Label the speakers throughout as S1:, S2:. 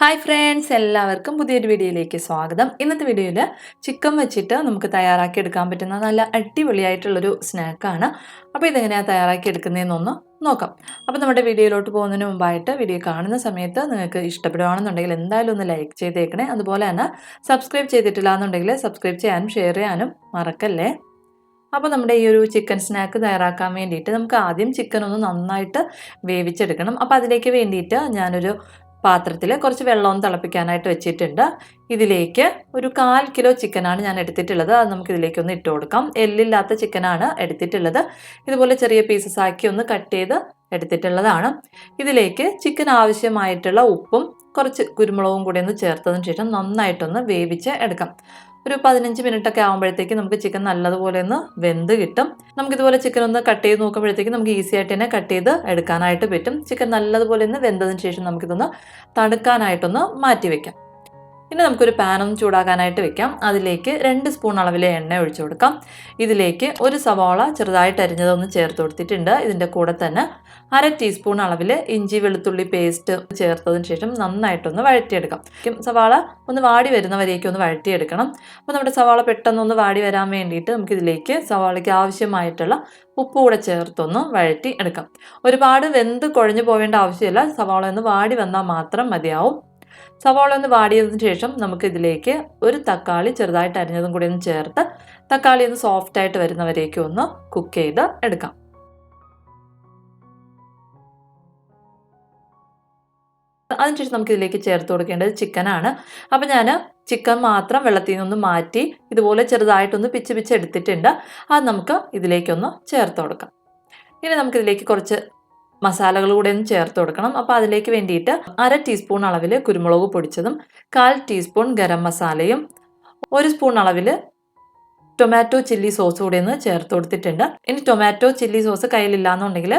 S1: Hi friends എല്ലാവർക്കും പുതിയൊരു വീഡിയോയിലേക്ക് സ്വാഗതം. ഇന്നത്തെ വീഡിയോയിൽ ചിക്കൻ വെച്ചിട്ട് നമുക്ക് തയ്യാറാക്കി എടുക്കാൻ പറ്റുന്ന നല്ല അടിപൊളിയായിട്ടുള്ളൊരു സ്നാക്കാണ് അപ്പോൾ ഇതെങ്ങനെയാണ് തയ്യാറാക്കി എടുക്കുന്നതെന്നൊന്ന് നോക്കാം. അപ്പോൾ നമ്മുടെ വീഡിയോയിലോട്ട് പോകുന്നതിന് മുമ്പായിട്ട് വീഡിയോ കാണുന്ന സമയത്ത് നിങ്ങൾക്ക് ഇഷ്ടപ്പെടുകയാണെന്നുണ്ടെങ്കിൽ എന്തായാലും ഒന്ന് ലൈക്ക് ചെയ്തേക്കണേ. അതുപോലെ തന്നെ സബ്സ്ക്രൈബ് ചെയ്തിട്ടില്ല എന്നുണ്ടെങ്കിൽ സബ്സ്ക്രൈബ് ചെയ്യാനും ഷെയർ ചെയ്യാനും മറക്കല്ലേ? അപ്പോൾ നമ്മുടെ ഈ ഒരു ചിക്കൻ സ്നാക്ക് തയ്യാറാക്കാൻ വേണ്ടിയിട്ട് നമുക്ക് ആദ്യം ചിക്കൻ ഒന്ന് നന്നായിട്ട് വേവിച്ചെടുക്കണം. അപ്പോൾ അതിലേക്ക് വേണ്ടിയിട്ട് ഞാനൊരു പാത്രത്തിൽ കുറച്ച് വെള്ളവും തിളപ്പിക്കാനായിട്ട് വെച്ചിട്ടുണ്ട്. ഇതിലേക്ക് ഒരു കാൽ കിലോ ചിക്കനാണ് ഞാൻ എടുത്തിട്ടുള്ളത്. അത് നമുക്ക് ഇതിലേക്ക് ഒന്ന് ഇട്ട് കൊടുക്കാം. എല്ലില്ലാത്ത ചിക്കനാണ് എടുത്തിട്ടുള്ളത്. ഇതുപോലെ ചെറിയ പീസസ് ആക്കി ഒന്ന് കട്ട് ചെയ്ത് എടുത്തിട്ടുള്ളതാണ്. ഇതിലേക്ക് ചിക്കൻ ആവശ്യമായിട്ടുള്ള ഉപ്പും കുറച്ച് കുരുമുളകും കൂടി ഒന്ന് ചേർത്തതിന് ശേഷം നന്നായിട്ടൊന്ന് വേവിച്ച് എടുക്കാം. ഒരു പതിനഞ്ച് മിനിറ്റ് ഒക്കെ ആകുമ്പോഴത്തേക്ക് നമുക്ക് ചിക്കൻ നല്ലതുപോലെ ഒന്ന് വെന്ത് കിട്ടും. നമുക്കിതുപോലെ ചിക്കൻ ഒന്ന് കട്ട് ചെയ്ത് നോക്കുമ്പോഴത്തേക്ക് നമുക്ക് ഈസി ആയിട്ട് തന്നെ കട്ട് ചെയ്ത് എടുക്കാനായിട്ട് പറ്റും. ചിക്കൻ നല്ലതുപോലെ ഒന്ന് വെന്തതിന് ശേഷം നമുക്കിതൊന്ന് തണുക്കാനായിട്ടൊന്ന് മാറ്റി വെക്കാം. ഇനി നമുക്കൊരു പാനൊന്ന് ചൂടാക്കാനായിട്ട് വെക്കാം. അതിലേക്ക് രണ്ട് സ്പൂൺ അളവിലെ എണ്ണ ഒഴിച്ചു കൊടുക്കാം. ഇതിലേക്ക് ഒരു സവാള ചെറുതായിട്ട് അരിഞ്ഞതൊന്ന് ചേർത്ത് കൊടുത്തിട്ടുണ്ട്. ഇതിന്റെ കൂടെ തന്നെ അര ടീസ്പൂൺ അളവിൽ ഇഞ്ചി വെളുത്തുള്ളി പേസ്റ്റ് ചേർത്തതിന് ശേഷം നന്നായിട്ടൊന്ന് വഴറ്റിയെടുക്കാം. സവാള ഒന്ന് വാടി വരുന്നവരേക്കും ഒന്ന് വഴറ്റിയെടുക്കണം. അപ്പോൾ നമ്മുടെ സവാള പെട്ടെന്നൊന്ന് വാടി വരാൻ വേണ്ടിയിട്ട് നമുക്കിതിലേക്ക് സവാളയ്ക്ക് ആവശ്യമായിട്ടുള്ള ഉപ്പ് കൂടെ ചേർത്തൊന്ന് വഴറ്റി എടുക്കാം. ഒരുപാട് വെന്ത് കുഴഞ്ഞു പോവേണ്ട ആവശ്യമില്ല. സവാള ഒന്ന് വാടി വന്നാൽ മാത്രം മതിയാവും. സവാള ഒന്ന് വാടിയതിന് ശേഷം നമുക്ക് ഇതിലേക്ക് ഒരു തക്കാളി ചെറുതായിട്ട് അരിഞ്ഞതും കൂടി ഒന്ന് ചേർത്ത് തക്കാളി ഒന്ന് സോഫ്റ്റ് ആയിട്ട് വരുന്നവരേക്കും ഒന്ന് കുക്ക് ചെയ്ത് എടുക്കാം. അതിനുശേഷം നമുക്ക് ഇതിലേക്ക് ചേർത്ത് കൊടുക്കേണ്ടത് ചിക്കനാണ് അപ്പോൾ ഞാൻ ചിക്കൻ മാത്രം വെള്ളത്തിൽ നിന്നൊന്ന് മാറ്റി ഇതുപോലെ ചെറുതായിട്ടൊന്ന് പിച്ച് പിച്ച് എടുത്തിട്ടുണ്ട്. അത് നമുക്ക് ഇതിലേക്കൊന്ന് ചേർത്ത് കൊടുക്കാം. ഇനി നമുക്കിതിലേക്ക് കുറച്ച് മസാലകൾ കൂടെ ഒന്ന് ചേർത്ത് കൊടുക്കണം. അപ്പോൾ അതിലേക്ക് വേണ്ടിയിട്ട് അര ടീസ്പൂൺ അളവിൽ കുരുമുളക് പൊടിച്ചതും കാൽ ടീസ്പൂൺ ഗരം മസാലയും ഒരു സ്പൂൺ അളവിൽ ടൊമാറ്റോ ചില്ലി സോസ് കൂടെ ഒന്ന് ചേർത്ത് കൊടുത്തിട്ടുണ്ട്. ഇനി ടൊമാറ്റോ ചില്ലി സോസ് കയ്യിലില്ലാന്നുണ്ടെങ്കിൽ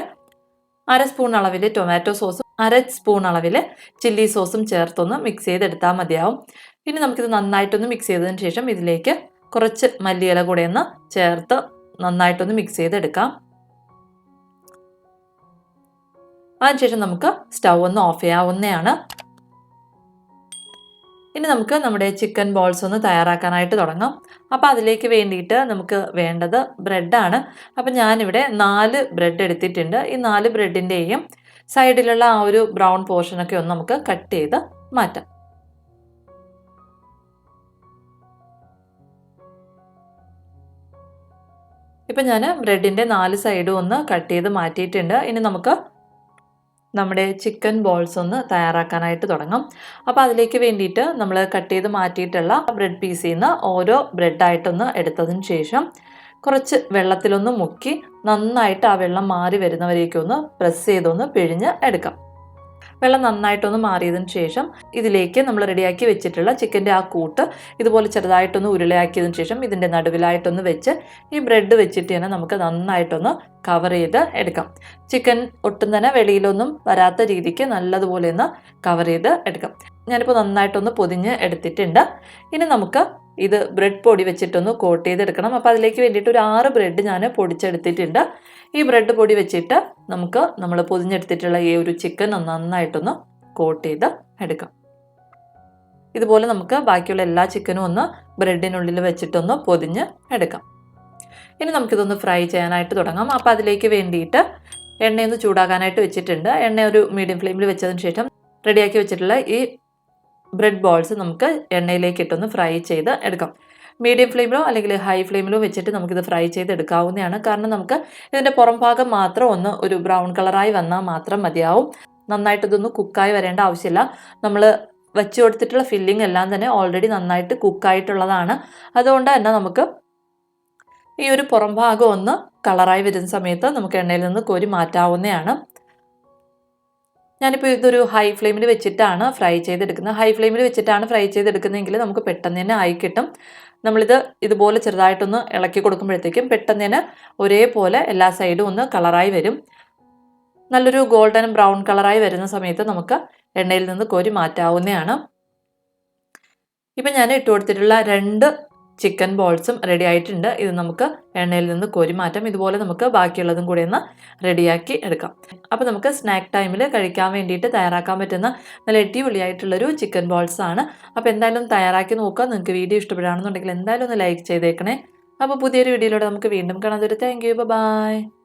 S1: അര സ്പൂൺ അളവിൽ ടൊമാറ്റോ സോസും അര സ്പൂൺ അളവിൽ ചില്ലി സോസും ചേർത്തൊന്ന് മിക്സ് ചെയ്തെടുത്താൽ മതിയാവും. ഇനി നമുക്കിത് നന്നായിട്ടൊന്ന് മിക്സ് ചെയ്തതിന് ശേഷം ഇതിലേക്ക് കുറച്ച് മല്ലിയില കൂടെ ഒന്ന് ചേർത്ത് നന്നായിട്ടൊന്ന് മിക്സ് ചെയ്തെടുക്കാം. അതിനുശേഷം നമുക്ക് സ്റ്റൗ ഒന്ന് ഓഫ് ചെയ്യാവുന്നതാണ്. ഇനി നമുക്ക് നമ്മുടെ ചിക്കൻ ബോൾസ് ഒന്ന് തയ്യാറാക്കാനായിട്ട് തുടങ്ങാം. അപ്പോൾ അതിലേക്ക് വേണ്ടിയിട്ട് നമുക്ക് വേണ്ടത് ബ്രെഡാണ് അപ്പോൾ ഞാനിവിടെ നാല് ബ്രെഡ് എടുത്തിട്ടുണ്ട്. ഈ നാല് ബ്രെഡിന്റെയും സൈഡിലുള്ള ആ ഒരു ബ്രൗൺ പോർഷനൊക്കെ ഒന്ന് നമുക്ക് കട്ട് ചെയ്ത് മാറ്റാം. ഇപ്പം ഞാൻ ബ്രെഡിന്റെ നാല് സൈഡും ഒന്ന് കട്ട് ചെയ്ത് മാറ്റിയിട്ടുണ്ട്. ഇനി നമുക്ക് നമ്മുടെ ചിക്കൻ ബോൾസ് ഒന്ന് തയ്യാറാക്കാനായിട്ട് തുടങ്ങും. അപ്പോൾ അതിലേക്ക് വേണ്ടിയിട്ട് നമ്മൾ കട്ട് ചെയ്ത് മാറ്റിയിട്ടുള്ള ബ്രെഡ് പീസിൽ നിന്ന് ഓരോ ബ്രെഡായിട്ടൊന്ന് എടുത്തതിന് ശേഷം കുറച്ച് വെള്ളത്തിലൊന്ന് മുക്കി നന്നായിട്ട് ആ വെള്ളം മാറി വരുന്നവരേക്കൊന്ന് പ്രസ് ചെയ്തൊന്ന് പിഴിഞ്ഞ് എടുക്കാം. വെള്ളം നന്നായിട്ടൊന്ന് മാറിയതിന് ശേഷം ഇതിലേക്ക് നമ്മൾ റെഡിയാക്കി വെച്ചിട്ടുള്ള ചിക്കന്റെ ആ കൂട്ട് ഇതുപോലെ ചെറുതായിട്ടൊന്ന് ഉരുളയാക്കിയതിന് ശേഷം ഇതിന്റെ നടുവിലായിട്ടൊന്ന് വെച്ച് ഈ ബ്രെഡ് വെച്ചിട്ട് തന്നെ നമുക്ക് നന്നായിട്ടൊന്ന് കവർ ചെയ്ത് എടുക്കാം. ചിക്കൻ ഒട്ടും തന്നെ വെളിയിലൊന്നും വരാത്ത രീതിക്ക് നല്ലതുപോലെ ഒന്ന് കവർ ചെയ്ത് എടുക്കാം. ഞാനിപ്പോൾ നന്നായിട്ടൊന്ന് പൊതിഞ്ഞ് എടുത്തിട്ടുണ്ട്. ഇനി നമുക്ക് ഇത് ബ്രെഡ് പൊടി വെച്ചിട്ടൊന്ന് കോട്ട് ചെയ്തെടുക്കണം. അപ്പോൾ അതിലേക്ക് വേണ്ടിയിട്ട് ഒരു ആറ് ബ്രെഡ് ഞാൻ പൊടിച്ചെടുത്തിട്ടുണ്ട്. ഈ ബ്രെഡ് പൊടി വെച്ചിട്ട് നമുക്ക് നമ്മൾ പൊതിഞ്ഞെടുത്തിട്ടുള്ള ഈ ഒരു ചിക്കൻ നന്നായിട്ടൊന്ന് കോട്ട് ചെയ്ത് എടുക്കാം. ഇതുപോലെ നമുക്ക് ബാക്കിയുള്ള എല്ലാ ചിക്കനും ഒന്ന് ബ്രെഡിനുള്ളിൽ വെച്ചിട്ടൊന്ന് പൊതിഞ്ഞ് എടുക്കാം. ഇനി നമുക്കിതൊന്ന് ഫ്രൈ ചെയ്യാനായിട്ട് തുടങ്ങാം. അപ്പോൾ അതിലേക്ക് വേണ്ടിയിട്ട് എണ്ണയൊന്ന് ചൂടാക്കാനായിട്ട് വെച്ചിട്ടുണ്ട്. എണ്ണ ഒരു മീഡിയം ഫ്ലെയിമിൽ വെച്ചതിന് ശേഷം റെഡിയാക്കി വെച്ചിട്ടുള്ള ഈ ബ്രെഡ് ബോൾസ് നമുക്ക് എണ്ണയിലേക്ക് ഇട്ടൊന്ന് ഫ്രൈ ചെയ്ത് എടുക്കാം. മീഡിയം ഫ്ലെയിമിലോ അല്ലെങ്കിൽ ഹൈ ഫ്ലെയിമിലോ വെച്ചിട്ട് നമുക്കിത് ഫ്രൈ ചെയ്ത് എടുക്കാവുന്നതാണ്. കാരണം നമുക്ക് ഇതിന്റെ പുറം ഭാഗം മാത്രം ഒന്ന് ഒരു ബ്രൗൺ കളറായി വന്നാൽ മാത്രം മതിയാവും. നന്നായിട്ട് ഇതൊന്ന് കുക്കായി വരേണ്ട ആവശ്യമില്ല. നമ്മൾ വെച്ച് കൊടുത്തിട്ടുള്ള ഫില്ലിംഗ് എല്ലാം തന്നെ ഓൾറെഡി നന്നായിട്ട് കുക്കായിട്ടുള്ളതാണ്. അതുകൊണ്ട് തന്നെ നമുക്ക് ഈ ഒരു പുറം ഭാഗം ഒന്ന് കളറായി വരുന്ന സമയത്ത് നമുക്ക് എണ്ണയിൽ നിന്ന് കോരി മാറ്റാവുന്നതാണ്. ഞാനിപ്പോൾ ഇതൊരു ഹൈ ഫ്ലെയിമിൽ വെച്ചിട്ടാണ് ഫ്രൈ ചെയ്തെടുക്കുന്നത്. ഹൈ ഫ്ലെയിമിൽ വെച്ചിട്ടാണ് ഫ്രൈ ചെയ്തെടുക്കുന്നതെങ്കിൽ നമുക്ക് പെട്ടെന്ന് തന്നെ ആയി കിട്ടും. നമ്മളിത് ഇതുപോലെ ചെറുതായിട്ടൊന്ന് ഇളക്കി കൊടുക്കുമ്പോഴത്തേക്കും പെട്ടെന്ന് തന്നെ ഒരേപോലെ എല്ലാ സൈഡും ഒന്ന് കളറായി വരും. നല്ലൊരു ഗോൾഡൻ ബ്രൗൺ കളറായി വരുന്ന സമയത്ത് നമുക്ക് എണ്ണയിൽ നിന്ന് കോരി മാറ്റാവുന്നതാണ്. ഇപ്പം ഞാൻ ഇട്ട് കൊടുത്തിട്ടുള്ള രണ്ട് ചിക്കൻ ബോൾസും റെഡി ആയിട്ടുണ്ട്. ഇത് നമുക്ക് എണ്ണയിൽ നിന്ന് കോരി മാറ്റാം. ഇതുപോലെ നമുക്ക് ബാക്കിയുള്ളതും കൂടി ഒന്ന് റെഡിയാക്കി എടുക്കാം. അപ്പോൾ നമുക്ക് സ്നാക്ക് ടൈമിൽ കഴിക്കാൻ വേണ്ടിയിട്ട് തയ്യാറാക്കാൻ പറ്റുന്ന നല്ല അടിപൊളിയായിട്ടുള്ളൊരു ചിക്കൻ ബോൾസ് ആണ്. അപ്പോൾ എന്തായാലും തയ്യാറാക്കി നോക്കുക. നിങ്ങൾക്ക് വീഡിയോ ഇഷ്ടപ്പെടുകയാണെന്നുണ്ടെങ്കിൽ എന്തായാലും ഒന്ന് ലൈക്ക് ചെയ്തേക്കണേ. അപ്പോൾ പുതിയൊരു വീഡിയോയിലൂടെ നമുക്ക് വീണ്ടും കാണാൻ തരും താങ്ക് യു ബൈ